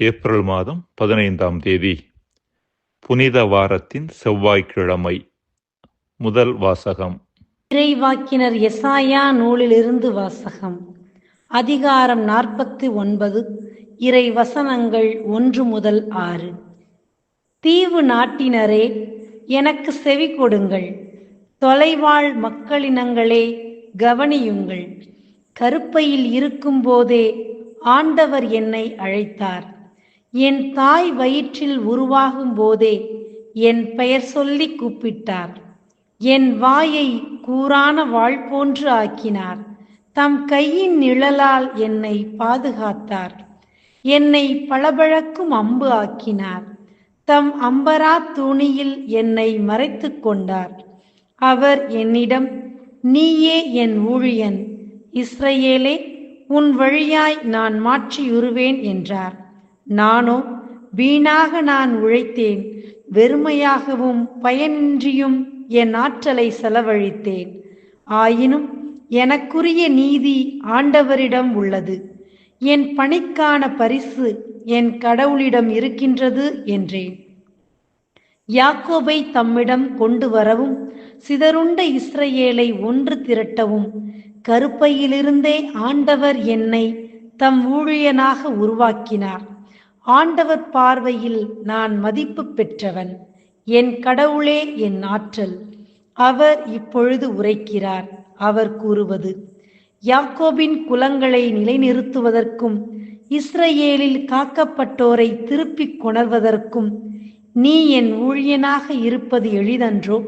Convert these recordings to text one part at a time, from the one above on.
April மாதம் பதினைந்தாம் தேதி. புனித வாரத்தின் செவ்வாய்க்கிழமை. முதல் வாசகம். இறைவாக்கினர் எசாயா நூலிலிருந்து வாசகம். அதிகாரம் நாற்பத்தி ஒன்பது இறை வசனங்கள் ஒன்று முதல் ஆறு. தீவு நாட்டினரே எனக்கு செவி கொடுங்கள். தொலைவாழ் மக்களினங்களே கவனியுங்கள். கருப்பையில் இருக்கும்போதே ஆண்டவர் என்னை அழைத்தார். என் தாய் வயிற்றில் உருவாகும் போதே என் பெயர் சொல்லி கூப்பிட்டார். என் வாயை கூரான வாழ் போன்று ஆக்கினார். தம் கையின் நிழலால் என்னை பாதுகாத்தார். என்னை பளபழக்கும் அம்பு ஆக்கினார். தம் அம்பரா தூணியில் என்னை மறைத்து கொண்டார். அவர் என்னிடம் நீயே என் ஊழியன். இஸ்ரேலே உன் வழியாய் நான் மாற்றியுறுவேன் என்றார். நானோ வீணாக நான் உழைத்தேன் வெறுமையாகவும் பயனின்றியும் என் ஆற்றலை செலவழித்தேன். ஆயினும் எனக்குரிய நீதி ஆண்டவரிடம் உள்ளது. என் பணிக்கான பரிசு என் கடவுளிடம் இருக்கின்றது என்றேன். யாக்கோபை தம்மிடம் கொண்டு வரவும் சிதறுண்ட இஸ்ரேலை ஒன்று திரட்டவும் கருப்பையிலிருந்தே ஆண்டவர் என்னை தம் ஊழியனாக உருவாக்கினார். ஆண்டவர் பார்வையில் நான் மதிப்பு பெற்றவன். என் கடவுளே என் ஆற்றல். அவர் இப்பொழுது உரைக்கிறார். அவர் கூறுவது யாக்கோபின் குலங்களை நிலைநிறுத்துவதற்கும் இஸ்ரேலில் காக்கப்பட்டோரை திருப்பிக் கொணர்வதற்கும் நீ என் ஊழியனாக இருப்பது எளிதன்றோ?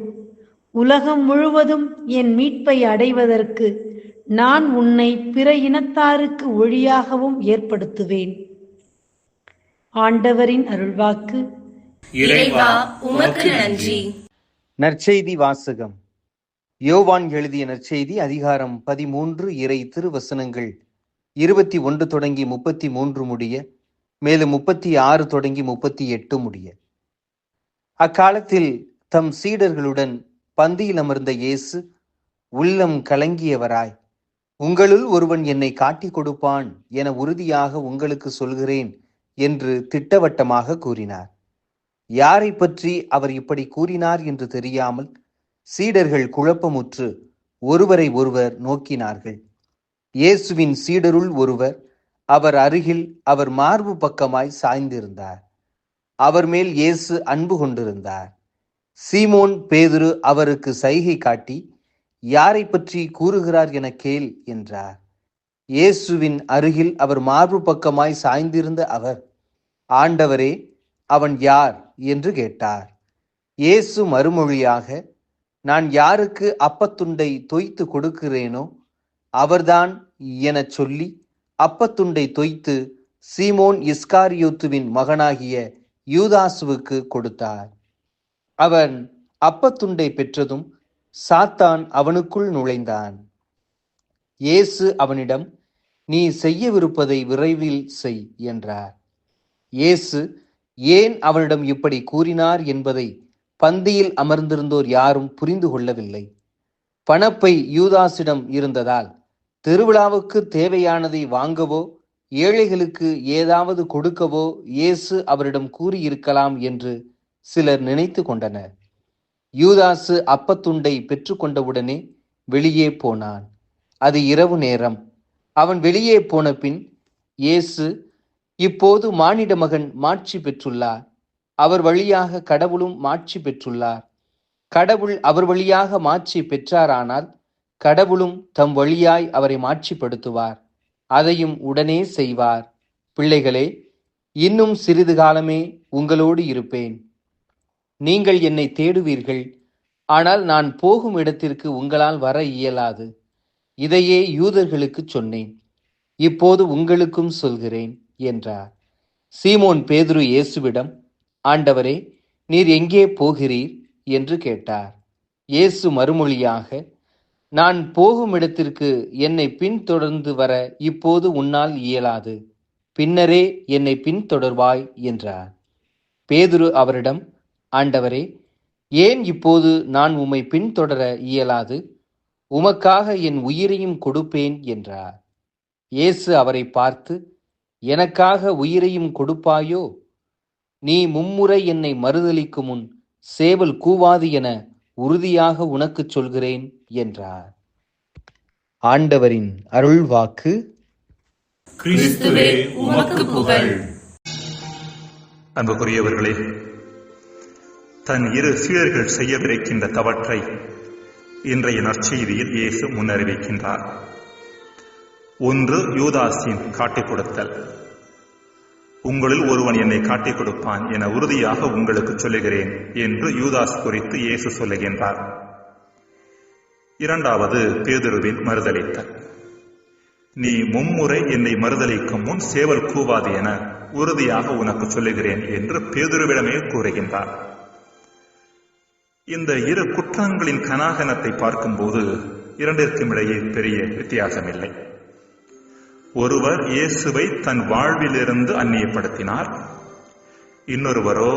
உலகம் முழுவதும் என் மீட்பை அடைவதற்கு நான் உன்னை பிற இனத்தாருக்கு ஒழியாகவும் ஏற்படுத்துவேன். ஆண்டவரின் அருள்வாக்கு. இறைவா உமக்கு நன்றி. நற்செய்தி வாசகம். யோவான் எழுதிய நற்செய்தி அதிகாரம் பதிமூன்று இறை திருவசனங்கள். இருபத்தி ஒன்று தொடங்கி முப்பத்தி மூன்று முடிய மேலும் முப்பத்தி ஆறு தொடங்கி முப்பத்தி எட்டு முடிய. அக்காலத்தில் தம் சீடர்களுடன் பந்தியில் அமர்ந்த இயேசு உள்ளம் கலங்கியவராய் உங்களுள் ஒருவன் என்னை காட்டிக் கொடுப்பான் என உறுதியாக உங்களுக்கு சொல்கிறேன். என்று திட்டவட்டமாக கூறினார். யாரை பற்றி அவர் இப்படி கூறினார் என்று தெரியாமல் சீடர்கள் குழப்பமுற்று ஒருவரை ஒருவர் நோக்கினார்கள். இயேசுவின் சீடருள் ஒருவர் அவர் அருகில் அவர் மார்பு பக்கமாய் சாய்ந்திருந்தார். அவர் மேல் இயேசு அன்பு கொண்டிருந்தார். சீமோன் பேதுரு அவருக்கு சைகை காட்டி யாரை பற்றி கூறுகிறார் என கேள் என்றார். இயேசுவின் அருகில் அவர் மார்பு பக்கமாய் சாய்ந்திருந்த அவர் ஆண்டவரே அவன் யார் என்று கேட்டார். இயேசு மறுமொழியாக நான் யாருக்கு அப்பத்துண்டை தொய்த்து கொடுக்கிறேனோ அவர்தான் எனச் சொல்லி அப்பத்துண்டை தொய்த்து சீமோன் இஸ்காரியோத்துவின் மகனாகிய யூதாசுவுக்கு கொடுத்தார். அவன் அப்பத்துண்டை பெற்றதும் சாத்தான் அவனுக்குள் நுழைந்தான். இயேசு அவனிடம் நீ செய்யவிருப்பதை விரைவில் செய் என்றார். இயேசு ஏன் அவனிடம் இப்படி கூறினார் என்பதை பந்தியில் அமர்ந்திருந்தோர் யாரும் புரிந்து கொள்ளவில்லை. பணப்பை யூதாசிடம் இருந்ததால் திருவிழாவுக்கு தேவையானதை வாங்கவோ ஏழைகளுக்கு ஏதாவது கொடுக்கவோ இயேசு அவரிடம் கூறியிருக்கலாம் என்று சிலர் நினைத்து கொண்டனர். யூதாசு அப்பத்துண்டை பெற்றுக்கொண்டவுடனே வெளியே போனான். அது இரவு நேரம். அவன் வெளியே போன பின் இயேசு இப்போது மானிட மகன் மாட்சி பெற்றுள்ளார். அவர் வழியாக கடவுளும் மாட்சி பெற்றுள்ளார். கடவுள் அவர் வழியாக மாட்சி பெற்றாரானால் கடவுளும் தம் வழியாய் அவரை மாட்சிப்படுத்துவார். அதையும் உடனே செய்வார். பிள்ளைகளே இன்னும் சிறிது காலமே உங்களோடு இருப்பேன். நீங்கள் என்னை தேடுவீர்கள். ஆனால் நான் போகும் இடத்திற்கு உங்களால் வர இயலாது. இதையே யூதர்களுக்கு சொன்னேன். இப்போது உங்களுக்கும் சொல்கிறேன். என்றார். சீமோன் பேதுரு இயேசுவிடம் ஆண்டவரே நீர் எங்கே போகிறீர்? என்று கேட்டார். இயேசு மறுமொழியாக நான் போகும் இடத்திற்கு என்னை பின்தொடர்ந்து வர இப்போது உன்னால் இயலாது. பின்னரே என்னை பின்தொடர்வாய் என்றார். பேதுரு அவரிடம் ஆண்டவரே ஏன் இப்போது நான் உம்மை பின்தொடர இயலாது? உமக்காக என் உயிரையும் கொடுப்பேன் என்றார். இயேசு அவரை பார்த்து எனக்காக உயிரையும் கொடுப்பாயோ? நீ மும்முறை என்னை மறுதலிக்கும் முன் சேவல் கூவாது என உறுதியாக உனக்குச் சொல்கிறேன் என்றார். ஆண்டவரின் அருள் வாக்கு கிறிஸ்துவே உமக்கு புகழ். அன்புக்குரியவர்களே தன் இரு சீடர்கள் செய்யவிருக்கின்ற தவற்றை இன்றைய நற்செய்தியில் இயேசு முன்னறிவிக்கின்றார். ஒன்று யூதாஸின் காட்டிக் கொடுத்தல் உங்களில் ஒருவன் என்னை காட்டிக் கொடுப்பான் என உறுதியாக உங்களுக்கு சொல்லுகிறேன் என்று யூதாஸ் குறித்து இயேசு சொல்லுகின்றார். இரண்டாவது பேதுருவின் மறுதளித்தல் நீ மும்முறை என்னை மறுதலிக்கும் முன் சேவல் கூவாது என உறுதியாக உனக்கு சொல்லுகிறேன் என்று பேதுருவிடமே கூறுகின்றார். இந்த இரு குற்றங்களின் கனாகனத்தை பார்க்கும்போது இரண்டிற்கும் இடையே பெரிய வித்தியாசமில்லை. ஒருவர் இயேசுவை தன் வாழ்விலிருந்து அந்நியப்படுத்தினார். இன்னொருவரோ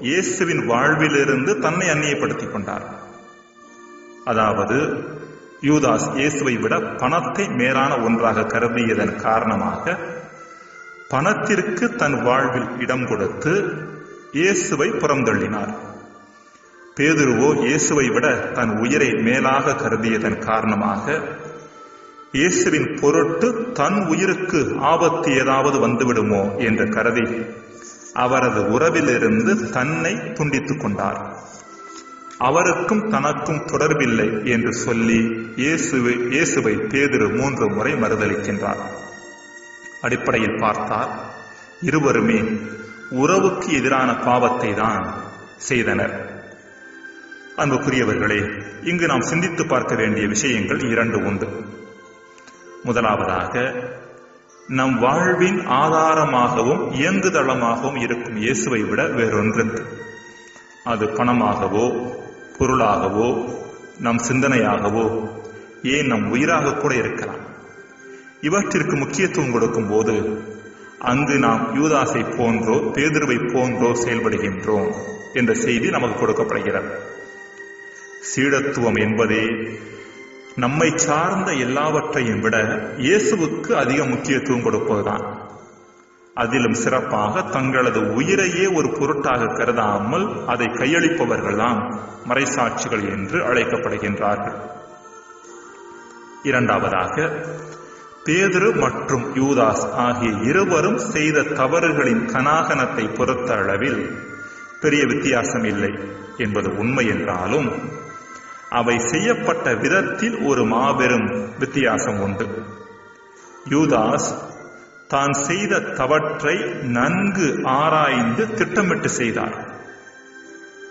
இயேசுவின் வாழ்விலிருந்து தன்னை அந்நியப்படுத்திக் கொண்டார். அதாவது யூதாஸ் இயேசுவை விட பணத்தை மேலான ஒன்றாக கருதியதன் காரணமாக பணத்திற்கு தன் வாழ்வில் இடம் கொடுத்து இயேசுவை புறந்தள்ளினார். பேதுருவோ இயேசுவை விட தன் உயிரை மேலாக கருதியதன் காரணமாக இயேசுவின் பொருட்டு தன் உயிருக்கு ஆபத்து ஏதாவது வந்துவிடுமோ என்று கருதி அவரது உறவிலிருந்து தன்னை துண்டித்துக் கொண்டார். அவருக்கும் தனக்கும் தொடர்பில்லை என்று சொல்லி இயேசுவை இயேசுவை பேதுரு மூன்று முறை மறுதளிக்கின்றார். அடிப்படையில் பார்த்தால் இருவருமே உறவுக்கு எதிரான பாவத்தை தான் செய்தனர். அன்புக்குரியவர்களே இங்கு நாம் சிந்தித்து பார்க்க வேண்டிய விஷயங்கள் இரண்டு உண்டு. முதலாவதாக நம் வாழ்வின் ஆதாரமாகவும் இயங்குதளமாகவும் இருக்கும் இயேசுவை விட வேறொன்று. அது பணமாகவோ பொருளாகவோ நம் சிந்தனையாகவோ ஏன் நம் உயிராக கூட இருக்கலாம். இவற்றிற்கு முக்கியத்துவம் கொடுக்கும் போது அங்கு நாம் யூதாசை போன்றோ பேதுருவை போன்றோ செயல்படுகின்றோம் என்ற செய்தி நமக்கு கொடுக்கப்படுகிறது. சீடத்துவம் என்பதே நம்மை சார்ந்த எல்லாவற்றையும் விட இயேசுவுக்கு அதிக முக்கியத்துவம் கொடுப்பதுதான். அதிலும் சிறப்பாக தங்களது உயிரையே ஒரு பொருட்டாக கருதாமல் அதை கையளிப்பவர்கள்தான் மறைசாட்சிகள் என்று அழைக்கப்படுகின்றார்கள். இரண்டாவதாக பேதுரு மற்றும் யூதாஸ் ஆகிய இருவரும் செய்த தவறுகளின் கனாகனத்தை பொறுத்த அளவில் பெரிய வித்தியாசம் இல்லை என்பது உண்மை என்றாலும் அவை செய்யப்பட்ட விதத்தில் ஒரு மாபெரும் வித்தியாசம் உண்டு. யூதாஸ் தான் செய்த தவற்றை நன்கு ஆராய்ந்து திட்டமிட்டு செய்தார்.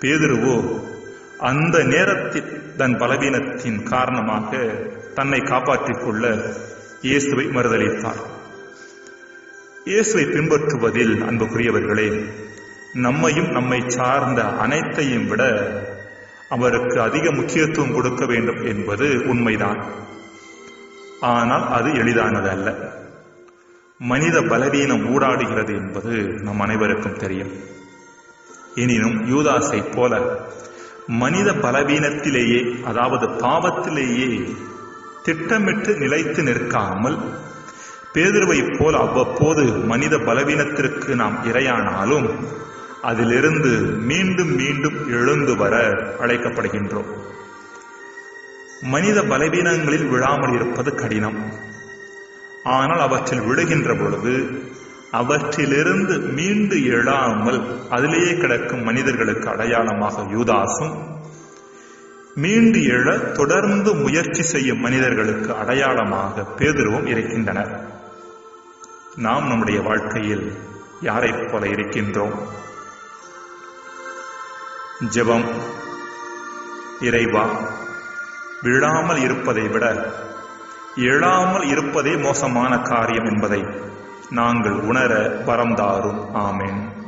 பேதுருவோ அந்த நேரத்தில் தன் பலவீனத்தின் காரணமாக தன்னை காப்பாற்றிக் கொள்ள இயேசுவை மறுதளித்தார். இயேசுவை பின்பற்றுவதில் அன்புக்குரியவர்களே நம்மையும் நம்மை சார்ந்த அனைத்தையும் விட அவருக்கு அதிக முக்கியத்துவம் கொடுக்க வேண்டும் என்பது உண்மைதான். ஆனால் அது எளிதானது அல்ல மனித பலவீனம் ஊடாடுகிறது என்பது நம் அனைவருக்கும் தெரியும். எனினும் யூதாசை போல மனித பலவீனத்திலேயே அதாவது பாவத்திலேயே திட்டமிட்டு நிலைத்து நிற்காமல் பேதுருவைப் போல் அவ்வப்போது மனித பலவீனத்திற்கு நாம் இரையானாலும் அதிலிருந்து மீண்டும் மீண்டும் எழுந்து வர அழைக்கப்படுகின்றோம். மனித பலவீனங்களில் விழாமல் இருப்பது கடினம். ஆனால் அவற்றில் விழுகின்ற பொழுது அவற்றிலிருந்து மீண்டு எழாமல் அதிலேயே கிடக்கும் மனிதர்களுக்கு அடையாளமாக யூதாசும் மீண்டு எழ தொடர்ந்து முயற்சி செய்யும் மனிதர்களுக்கு அடையாளமாக பேதுருவும் இருக்கின்றனர். நாம் நம்முடைய வாழ்க்கையில் யாரைப் போல இருக்கின்றோம்? ஜெபம். இறைவா விழாமல் இருப்பதை விட எழாமல் இருப்பதே மோசமான காரியம் என்பதை நாங்கள் உணர வரம் தாரும் ஆமேன்.